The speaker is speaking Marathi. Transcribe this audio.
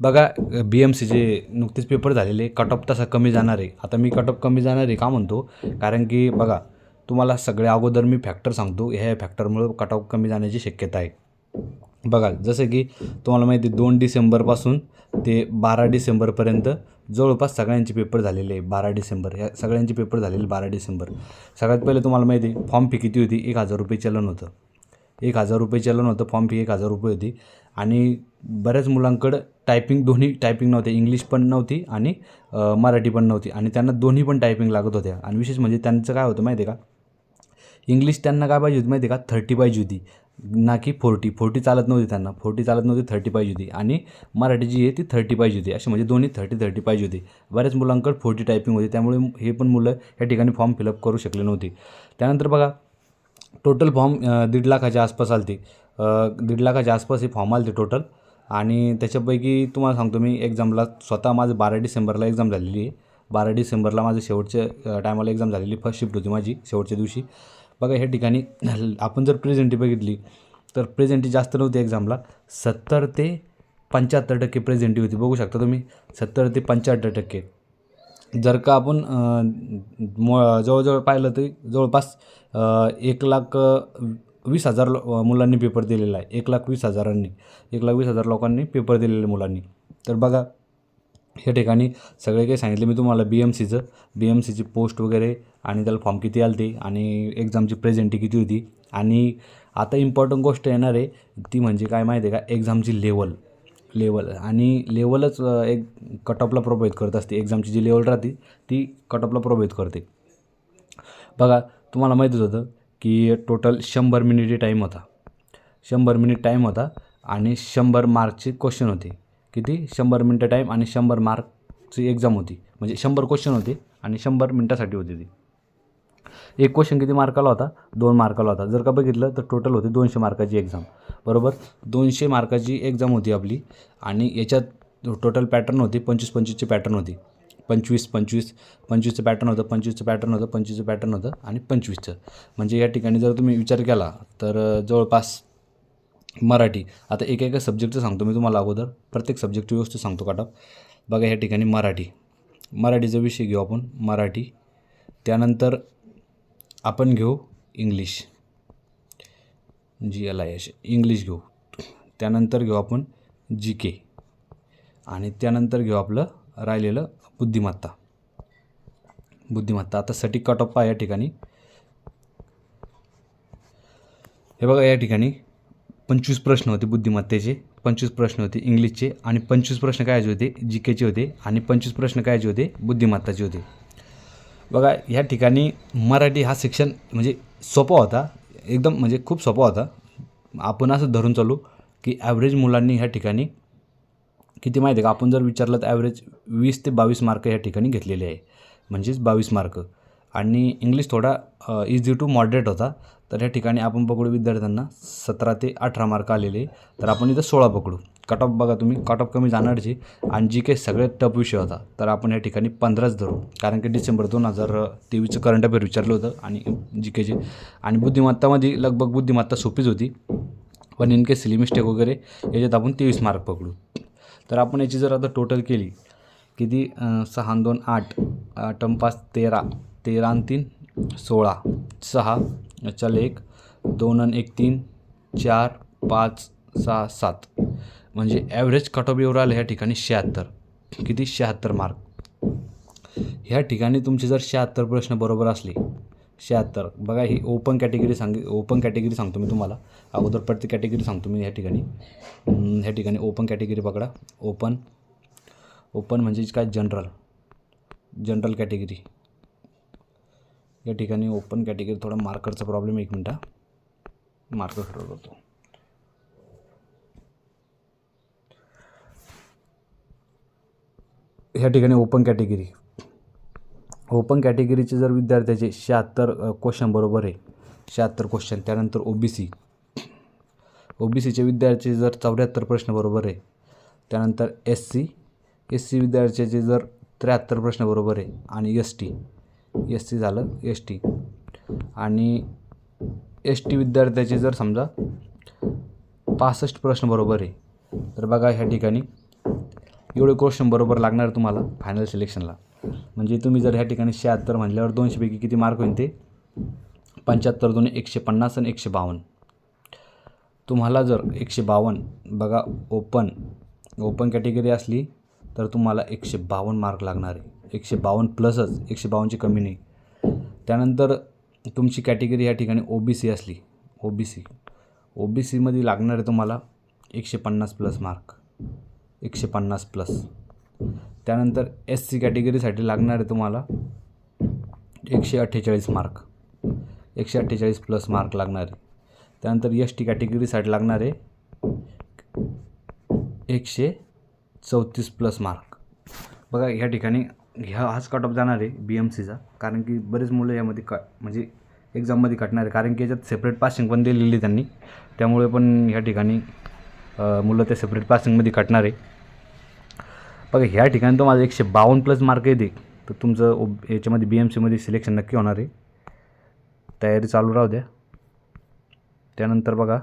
बघा बी एम सीचे नुकतेच पेपर झालेले. कट ऑफ तसा कमी जाणार आहे. आता मी कट ऑफ कमी जाणार आहे का म्हणतो? कारण की बघा तुम्हाला सगळ्या अगोदर मी फॅक्टर सांगतो. ह्या फॅक्टरमुळं कट ऑफ कमी जाण्याची शक्यता आहे. बघा जसं की तुम्हाला माहिती आहे दोन डिसेंबरपासून ते बारा डिसेंबरपर्यंत जवळपास सगळ्यांचे पेपर झालेले आहे. बारा डिसेंबर. ह्या सगळ्यांचे पेपर झालेले बारा डिसेंबर. सगळ्यात पहिले तुम्हाला माहिती आहे फॉर्म फी किती होती? एक हजार रुपये चलन होतं. एक हजार रुपये चलन होतं फॉर्म फी एक हजार रुपये होती. आणि बऱ्याच मुलांकडं टायपिंग दोन्ही टायपिंग नव्हते इंग्लिश पण नव्हती आणि मराठी पण नव्हती. आणि त्यांना दोन्ही पण टायपिंग लागत होत्या. आणि विशेष म्हणजे त्यांचं काय होतं माहिती आहे का? इंग्लिश त्यांना काय पाहिजे होती माहिती आहे का? थर्टी पाहिजे होती. ना की फोर्टी फोर्टी चालत नव्हती त्यांना. फोर्टी चालत नव्हती थर्टी पाहिजे होती. आणि मराठी जी आहे ती थर्टी पाहिजे होती. अशी म्हणजे दोन्ही थर्टी थर्टी पाहिजे होती. बऱ्याच मुलांकडे फोर्टी टायपिंग होती. त्यामुळे हे पण मुलं या ठिकाणी फॉर्म फिलअप करू शकले नव्हते. त्यानंतर बघा टोटल फॉर्म दीड लाखाच्या आसपास आलते. दीड लाखाच्या आसपास हे फॉर्म आलते टोटल आणि त्याच्यापैकी तुम्हाला सांगतो मी एक्झामला स्वतः माझं बारा डिसेंबरला एक्झाम झालेली आहे. बारा डिसेंबरला माझं शेवटच्या टायमाला एक्झाम झालेली फर्स्ट शिफ्ट होती माझी शेवटच्या दिवशी. बघा ह्या ठिकाणी आपण जर प्रेझेंटी बघितली तर प्रेझेंटी जास्त नव्हती एक्झामला सत्तर ते पंच्याहत्तर टक्के प्रेझेंटी होती. बघू शकता तुम्ही सत्तर ते पंच्याहत्तर टक्के. जर का आपण मु जवळजवळ पाहिलं तरी जवळपास एक लाख वीस हजार लो- मुलांनी पेपर दिलेला आहे. एक लाख वीस हजारांनी एक लाख वीस हजार लोकांनी पेपर दिलेले मुलांनी. तर बघा ह्या ठिकाणी सगळे काही सांगितले. मी तुम्हाला बी एम सीचं बी एम सीची पोस्ट वगैरे आणि त्याला फॉर्म किती आले ते आणि एक्झामची प्रेझेंटी किती होती. आणि आता इम्पॉर्टंट गोष्ट येणार आहे ती म्हणजे काय माहिती आहे का? एक्झामची लेवल लेवल आणि लेवलच एक कट ऑफला प्रभावित करत असते. एक्झामची जी लेवल राहते ती कट ऑफला प्रभावित करते. बघा तुम्हाला माहीतच होतं की टोटल शंभर मिनिटे टाईम होता. शंभर मिनिट टाईम होता आणि शंभर मार्कचे क्वेश्चन होते. किती? शंभर मिनटं टाईम आणि शंभर मार्कची एक्झाम होती. म्हणजे शंभर क्वेश्चन होते आणि शंभर मिनटासाठी होती ती. एक क्वेश्चन किती मार्काला होता? दोन मार्काला होता. जर का बघितलं तर टोटल होती दोनशे मार्काची एक्झाम बरोबर? दोनशे मार्काची एक्झाम होती आपली. आणि याच्यात टोटल पॅटर्न होती पंचवीस पंचवीसची पॅटर्न होती. पंचवीस पंचवीस पंचवीसचं पॅटर्न होतं पंचवीसचं पॅटर्न होतं पंचवीसचं पॅटर्न होतं आणि पंचवीसचं. म्हणजे या ठिकाणी जर तुम्ही विचार केला तर जवळपास मराठी. आता एक एका सब्जेक्टचं सांगतो मी तुम्हाला अगोदर. प्रत्येक सब्जेक्टची व्यवस्थित सांगतो काटप. बघा या ठिकाणी मराठी. मराठीचा विषय घेऊ आपण. मराठी. त्यानंतर आपण घेऊ English. G L I S English घेऊ. त्यानंतर घेऊ आपण जी के. आणि त्यानंतर घेऊ आपलं राहिलेलं बुद्धिमत्ता. बुद्धिमत्ता आता सटीक कट ऑफ या ठिकाणी. हे बघा या ठिकाणी पंचवीस प्रश्न होते बुद्धिमत्तेचे पंचवीस प्रश्न होते इंग्लिशचे आणि पंचवीस प्रश्न कायचे होते? जी केचे होते आणि पंचवीस प्रश्न कायचे होते? बुद्धिमत्ताचे होते. बघा ह्या ठिकाणी मराठी हा शिक्षण म्हणजे सोपा होता. एकदम म्हणजे खूप सोपा होता. आपण असं धरून चालू की ॲव्हरेज मुलांनी ह्या ठिकाणी किती माहिती आहे का? आपण जर विचारलं तर ॲव्हरेज वीस ते बावीस मार्क ह्या ठिकाणी घेतलेले आहे. म्हणजेच बावीस मार्क आणि इंग्लिश थोडा इझी टू मॉडरेट होता. तर ह्या ठिकाणी आपण पकडू विद्यार्थ्यांना. सतरा ते अठरा मार्क आलेले. तर आपण इथं सोळा पकडू. कट ऑफ बघा तुम्ही. कट ऑफ कमी जाणारची. आणि जी काही सगळ्यात टफ विषय होता तर आपण या ठिकाणी पंधराच धरू. कारण की डिसेंबर दोन हजार तेवीसचं करंट अफेअर विचारलं होतं. आणि जी केचे आणि बुद्धिमत्तामध्ये लगभग बुद्धिमत्ता सोपीच होती. पण इनके सिली मिस्टेक वगैरे याच्यात आपण तेवीस मार्क पकडू. तर आपण याची जर आता टोटल केली किती सहा दोन आठ आठ पाच तेरा तेरा तीन सोळा सहा चल एक दोन आणि एक तीन चार पाच सहा सात. म्हणजे ॲव्हरेज कट ऑफ एवढं आलं ह्या ठिकाणी शहात्तर. किती? शहात्तर मार्क ह्या ठिकाणी तुमचे जर शहात्तर प्रश्न बरोबर असले शहात्तर. बघा ही ओपन कॅटेगरी सांग ओपन कॅटेगरी सांगतो मी तुम्हाला. अगोदर प्रत्येक कॅटेगरी सांगतो मी ह्या ठिकाणी. ह्या ठिकाणी ओपन कॅटेगरी पकडा. ओपन ओपन म्हणजे काय? जनरल जनरल कॅटेगरी या ठिकाणी ओपन कॅटेगरी थोडा मार्करचा प्रॉब्लेम एक मिनटा मार्कर खरं करतो ह्या ठिकाणी ओपन कॅटेगरी ओपन कॅटेगरीचे जर विद्यार्थ्याचे शहात्तर क्वेश्चन बरोबर आहे. शहात्तर क्वेश्चन त्यानंतर O B C O B सीचे विद्यार्थ्याचे जर चौऱ्याहत्तर प्रश्न बरोबर आहे त्यानंतर एस सी एस सी विद्यार्थ्याचे जर त्र्याहत्तर प्रश्न बरोबर आहे आणि एस टी एस सी झालं एस टी. आणि एस टी विद्यार्थ्याचे जर समजा पासष्ट प्रश्न बरोबर आहे तर बघा ह्या ठिकाणी एवढे क्वेश्चन बरोबर लागणार आहे तुम्हाला फायनल सिलेक्शनला म्हणजे तुम्ही जर ह्या ठिकाणी शहात्तर म्हटल्यावर दोनशेपैकी किती मार्क होईल ते? पंच्याहत्तर दोन एकशे पन्नास आणि एकशे बावन्न. तुम्हाला जर एकशे बावन्न बघा ओपन ओपन कॅटेगरी असली तर तुम्हाला एकशे बावन्न मार्क लागणार आहे. एकशे बावन्न प्लसच एकशे बावन्नची कमी नाही. त्यानंतर तुमची कॅटेगरी या ठिकाणी ओ बी सी असली O B C O B सीमध्ये लागणार आहे तुम्हाला एकशे पन्नास प्लस मार्क. एकशे पन्नास प्लस. त्यानंतर एस सी कॅटेगरीसाठी लागणार आहे तुम्हाला एकशे अठ्ठेचाळीस मार्क. एकशे अठ्ठेचाळीस प्लस मार्क लागणार आहे. त्यानंतर एस टी कॅटेगरीसाठी लागणार आहे एकशे चौतीस प्लस मार्क. बघा ह्या ठिकाणी ह्या हाच कट ऑफ जाणार आहे बी एम सीचा कारण की बरेच मुलं यामध्ये क म्हणजे एक्झाममध्ये कटणार आहे कारण की याच्यात सेपरेट पासिंग पण दिलेली आहे त्यांनी. त्यामुळे पण ह्या ठिकाणी मुलं त्या सेपरेट पासिंगमध्ये कटणार आहे बघा ह्या ठिकाणी तो माझा एकशे बावन्न प्लस मार्क येते तर तुमचं ओ याच्यामध्ये बी एम सीमध्ये सिलेक्शन नक्की होणार आहे. तयारी चालू राहू द्या. त्यानंतर बघा